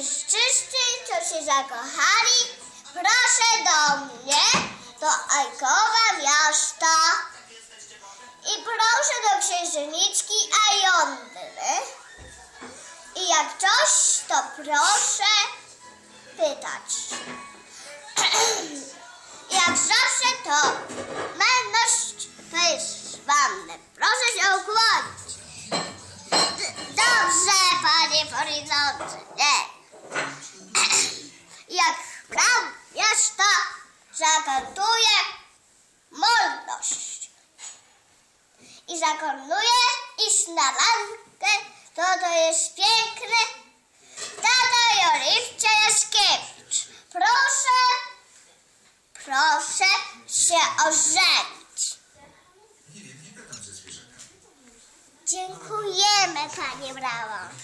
I wszyscy, co się zakochali, proszę do mnie, do Ajkowa miasta. I proszę do księżniczki Ajondry. I jak coś, to proszę pytać. jak zawsze to jest wanne. Proszę się ukłonić. Dobrze, panie przewodniczący. Nie. jak praw miasta zagwarantuje wolność i zakonuje, iż na walkę to to jest piękne. Tata Joliwcia Jaskiewicz, proszę, proszę się ożenić. Dziękujemy, panie brawo.